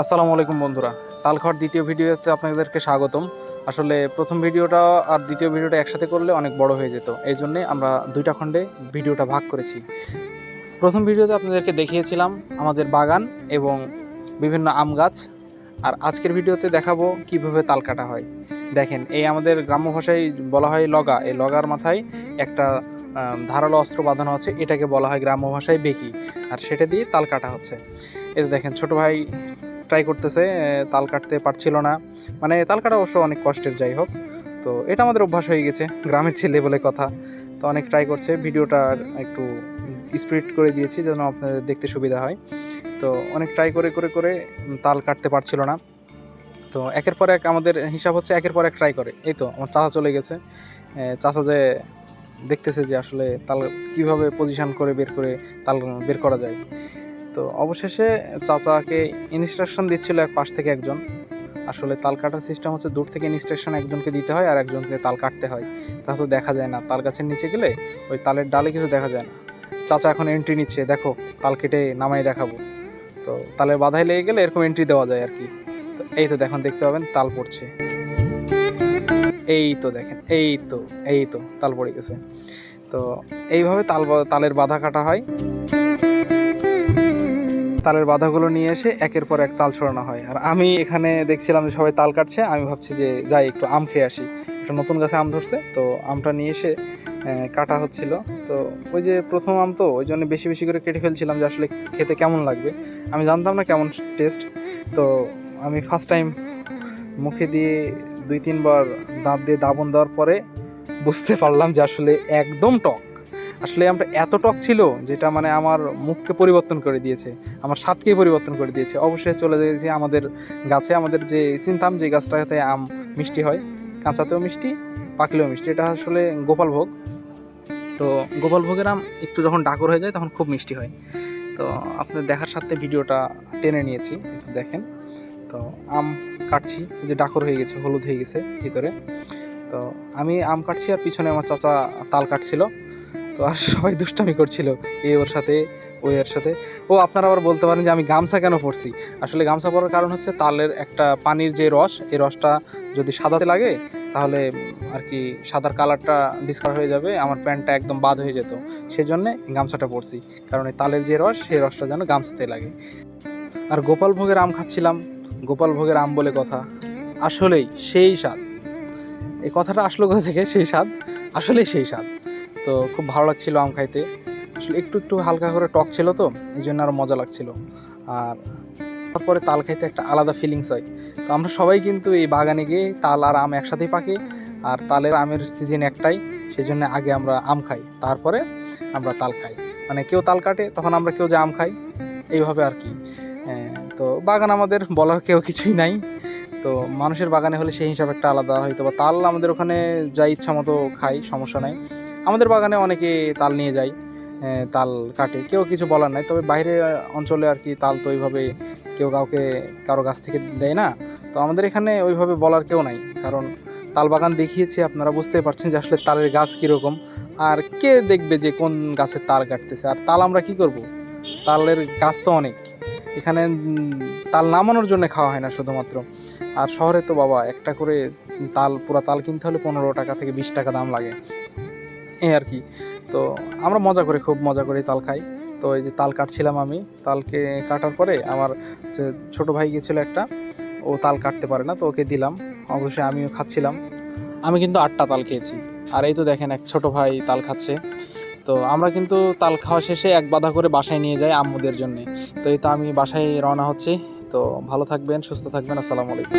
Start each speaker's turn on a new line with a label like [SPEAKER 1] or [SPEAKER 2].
[SPEAKER 1] আসসালামু আলাইকুম বন্ধুরা। তালখড় দ্বিতীয় ভিডিওতে আপনাদেরকে স্বাগতম। আসলে প্রথম ভিডিওটা আর দ্বিতীয় ভিডিওটা একসাথে করলে অনেক বড় হয়ে যেত। এই জন্যে আমরা দুইটা খণ্ডে ভিডিওটা ভাগ করেছি। প্রথম ভিডিওতে আপনাদেরকে দেখিয়েছিলাম আমাদের বাগান এবং বিভিন্ন আম গাছ। আর আজকের ভিডিওতে দেখাবো কীভাবে তাল কাটা হয়। দেখেন, এই আমাদের গ্রাম্য ভাষায় বলা হয় লগা। এই লগার মাথায় একটা ধারালো অস্ত্র বাঁধানো আছে। এটাকে বলা হয় গ্রাম্য ভাষায় বেকি। আর সেটা দিয়ে তাল কাটা হচ্ছে। এতে দেখেন, ছোট ভাই ট্রাই করতেছে তাল কাটতে পারছিল না। মানে তাল কাটা অবশ্য অনেক কষ্টের, যাই হোক। তো এটা আমাদের অভ্যাস হয়ে গেছে, গ্রামের ছেলে বলে কথা। তো অনেক ট্রাই করছে, ভিডিওটা একটু স্পিড করে দিয়েছি যেন আপনাদের দেখতে সুবিধা হয়। তো অনেক ট্রাই করে করে করে তাল কাটতে পারছিল না। তো একের পর এক আমাদের হিসাব হচ্ছে একের পর এক ট্রাই করে। এই তো, আমার চাচা চলে গেছে। চাচা যে দেখতেছে যে আসলে তাল কীভাবে পজিশন করে বের করে তাল বের করা যায়। তো অবশেষে চাচাকে ইনস্ট্রাকশন দিচ্ছিল এক পাশ থেকে একজন। আসলে তাল কাটার সিস্টেম হচ্ছে দূর থেকে ইনস্ট্রাকশন একজনকে দিতে হয় আর একজনকে তাল কাটতে হয়। তা তো দেখা যায় না, তাল গাছের নিচে গেলে ওই তালের ডালে কিছু দেখা যায় না। চাচা এখন এন্ট্রি নিচ্ছে, দেখো তাল কেটে নামাই দেখাবো। তো তালের বাধায় লেগে গেলে এরকম এন্ট্রি দেওয়া যায় আর কি। তো এই তো দেখুন, দেখতে পাবেন তাল পড়ছে। এই তো দেখেন, এই তো এই তো তাল পড়ে গেছে। তো এইভাবে তাল তালের বাধা কাটা হয়। তালের বাধাগুলো নিয়ে এসে একের পর এক তাল ছড়ানো হয়। আর আমি এখানে দেখছিলাম যে সবাই তাল কাটছে, আমি ভাবছি যে যাই একটু আম খেয়ে আসি। একটা নতুন গাছে আম ধরছে, তো আমটা নিয়ে এসে কাটা হচ্ছিল। তো ওই যে প্রথম আম তো, ওই জন্য বেশি বেশি করে কেটে ফেলছিলাম যে আসলে খেতে কেমন লাগবে। আমি জানতাম না কেমন টেস্ট, তো আমি ফার্স্ট টাইম মুখে দিয়ে দুই তিনবার দাঁত দিয়ে দাবন দেওয়ার পরে বুঝতে পারলাম যে আসলে একদম টক। আসলে আমরা এত টক ছিল যেটা মানে আমার মুখকে পরিবর্তন করে দিয়েছে, আমার স্বাদকেই পরিবর্তন করে দিয়েছে। অবশ্যই চলে গেছি আমাদের গাছে, আমাদের যে চিনতাম যে গাছটাতে আম মিষ্টি হয়, কাঁচাতেও মিষ্টি, পাকলেও মিষ্টি। এটা আসলে গোপাল ভোগ। তো গোপাল ভোগের আম একটু যখন ডাকর হয়ে যায় তখন খুব মিষ্টি হয়। তো আপনার দেখার সাথে ভিডিওটা টেনে নিয়েছি দেখেন। তো আম কাটছি যে ডাকর হয়ে গেছে, হলুদ হয়ে গেছে ভিতরে। তো আমি আম কাটছি আর পিছনে আমার চাচা তাল কাটছিল। তো আর সবাই দুষ্টামি করছিল এ ওর সাথে, ওই এর সাথে। ও আপনারা আবার বলতে পারেন যে আমি গামছা কেন পরছি? আসলে গামছা পরার কারণ হচ্ছে তালের একটা পানির যে রস, এই রসটা যদি সাদাতে লাগে, তাহলে আর কি সাদার কালারটা ডিসকার হয়ে যাবে, আমার প্যান্টটা একদম বাদ হয়ে যেত। সেই জন্যে গামছাটা পরছি, কারণ এই তালের যে রস, সেই রসটা যেন গামছাতে লাগে। আর গোপাল ভোগের আম খাচ্ছিলাম, গোপাল ভোগের আম বলে কথা। আসলেই সেই স্বাদ। এই কথাটা আসলো কোথা থেকে? সেই স্বাদ? আসলেই সেই স্বাদ। তো খুব ভালো লাগছিল আম খাইতে। আসলে একটু একটু হালকা করে টক ছিল তো এই জন্য আরও মজা লাগছিল। আর তারপরে তাল খাইতে একটা আলাদা ফিলিংস হয়। তো আমরা সবাই কিন্তু এই বাগানে গিয়ে তাল আর আম একসাথেই পাকে আর তালের আমের সিজন একটাই সেই জন্য আগে আমরা আম খাই তারপরে আমরা তাল খাই। মানে কেউ তাল কাটে তখন আমরা কেউ যে আম খাই এইভাবে আর কি। হ্যাঁ, তো বাগান আমাদের বলার কেউ কিছুই নাই। তো মানুষের বাগানে হলে সেই হিসাবে একটা আলাদা হয়তো বা তাল আমাদের ওখানে যা ইচ্ছা মতো খাই সমস্যা নাই। আমাদের বাগানে অনেকে তাল নিয়ে যায় তাল কাটে। কেউ কিছু বলার নাই, তবে বাইরের অঞ্চলে আর কি তাল তো ওইভাবে কেউ কাউকে, কারও গাছ থেকে দেয় না। তো আমাদের এখানে ওইভাবে বলার কেউ নাই, কারণ তাল বাগান দেখিয়েছি, আপনারা বুঝতেই পারছেন যে আসলে তালের গাছ কীরকম। আর কে দেখবে যে কোন গাছের তাল কাটতেছে? আর তাল আমরা কি করব? তালের গাছ তো অনেক। এখানে তাল নামানোর জন্য খাওয়া হয় না শুধুমাত্র। আর শহরে তো বাবা, একটা করে তাল, পুরা তাল কিনতে হলে পনেরো টাকা থেকে বিশ টাকা দাম লাগে। এই আর কি। তো আমরা মজা করে, খুব মজা করে তাল খাই। তো এই যে তাল কাটছিলাম আমি, তালকে কাটার পরে আমার যে ছোটো ভাই গিয়েছিল একটা, ও তাল কাটতে পারে না, তো ওকে দিলাম। অবশ্যই আমিও খাচ্ছিলাম। আমি কিন্তু আটটা তাল খেয়েছি। আর এই তো দেখেন এক ছোট ভাই তাল খাচ্ছে। তো আমরা কিন্তু তাল খাওয়া শেষে এক বাধা করে বাসায় নিয়ে যাই আম্মুদের জন্যে। তো এই তো আমি বাসায় রওনা হচ্ছি। তো ভালো থাকবেন, সুস্থ থাকবেন, আসসালামু আলাইকুম।